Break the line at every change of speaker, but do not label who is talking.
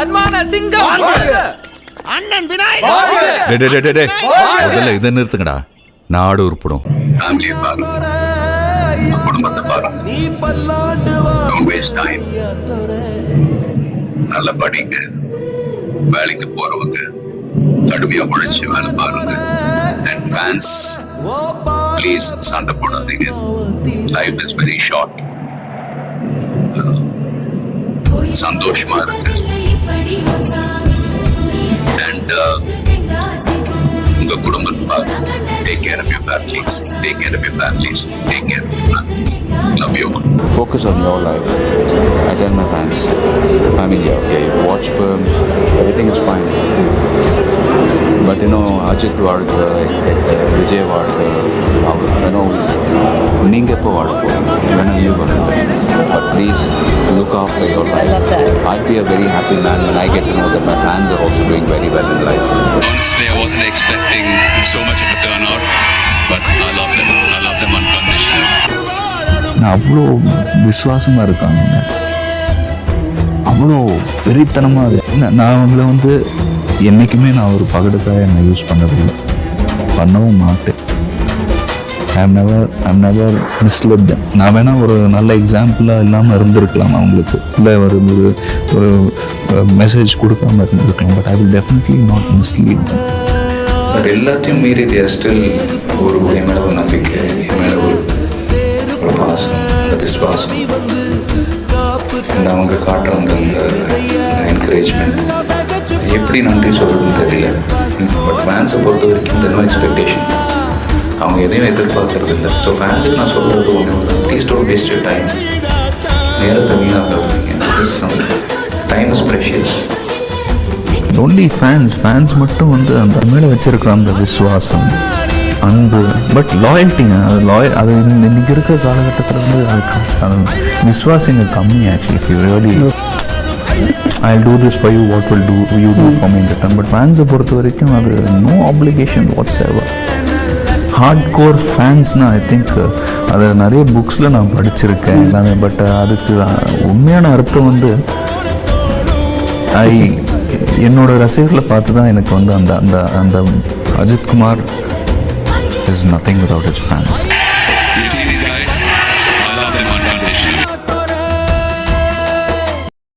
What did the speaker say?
தன்மான சிங்கம்.
அண்ணன்.
முதல்ல இதை நிறுத்துங்கடா. நாடு உருப்படும்.
நல்லா படிங்க. வேலைக்கு போறவங்க கடுமையா உழைச்சு வேலை பாருங்க. அண்ட் ஃபேன்ஸ் ப்ளீஸ் சண்டை போடாதீங்க. லைஃப் இஸ் வெரி ஷார்ட் சந்தோஷமா இருக்கு அண்ட் உங்க குடும்பத்தை பாருங்க take care of your families take care of your families take care of your families love you
focus on your life. I tell my fans, family, okay, watch films, everything is fine. But you know, Ajith வாழ்க விஜய் வாழ்க அவர் you know, நீங்க எப்போ வாழ போறீங்க வேணா you but please look after your life I'll be a very happy man when I get to know that my fans are also doing very well in life.
Honestly, I wasn't expecting so much of a turnout, but I love them. I love them unconditionally.
நான் அவ்வளோ விசுவாசமாக இருக்காங்க அவ்வளோ வெறித்தனமாக நான் அவங்கள வந்து என்றைக்குமே நான் ஒரு பகடுக்காக என்னை யூஸ் பண்ணதில்லை பண்ணவும் மாட்டேன் I'm never I'm never misled them நான் வேணால் ஒரு நல்ல எக்ஸாம்பிளாக இல்லாமல் இருந்திருக்கலாம் அவங்களுக்கு. இல்லை ஒரு ஒரு மெசேஜ் கொடுக்காம இருந்திருக்கலாம் but I will definitely not mislead but எல்லாத்தையும் மீறி தேர் ஸ்டில் ஒரு என் மேலே ஒரு நம்பிக்கை என் மேலே ஒரு ஒரு பாசம் விசுவாசம். அண்ட் அவங்க காட்டுற அந்த என்கரேஜ்மெண்ட் எப்படி நன்றி சொல்கிறதுன்னு தெரியல. பட் ஃபேன்ஸை பொறுத்த வரைக்கும் இந்த எக்ஸ்பெக்டேஷன்ஸ் அவங்க எதையும் எதிர்பார்க்கறது இல்லை ஸோ ஃபேன்ஸுக்கு நான் சொல்கிறது ஒன்று ப்ளீஸ் டோன்ட் வேஸ்ட் டைம் நேரத்தை வீணாக்காதீங்க. Time is precious only fans fans மட்டும் வந்து அந்த மேலே வச்சிருக்கிற அந்த விசுவாசம் அன்பு பட் லாயல்ட்டிங்க அது லாயல் அது இன்றைக்கி இன்னைக்கு இருக்கிற காலகட்டத்தில் வந்து அது விஸ்வாசிங்க கம்மி actually you really I do this for you what will do you do for me return but ஃபேன்ஸை பொறுத்த வரைக்கும் அது no application whatsoever hardcore ஃபேன்ஸ்னால் ஐ திங்க் அதை நிறைய புக்ஸில் நான் படிச்சிருக்கேன். எல்லாமே பட் அதுக்கு உண்மையான அர்த்தம் வந்து ஐ என்னோட ரசிகர்களை பார்த்து தான் எனக்கு வந்து அந்த அந்த அந்த Ajith Kumar is nothing without his
fans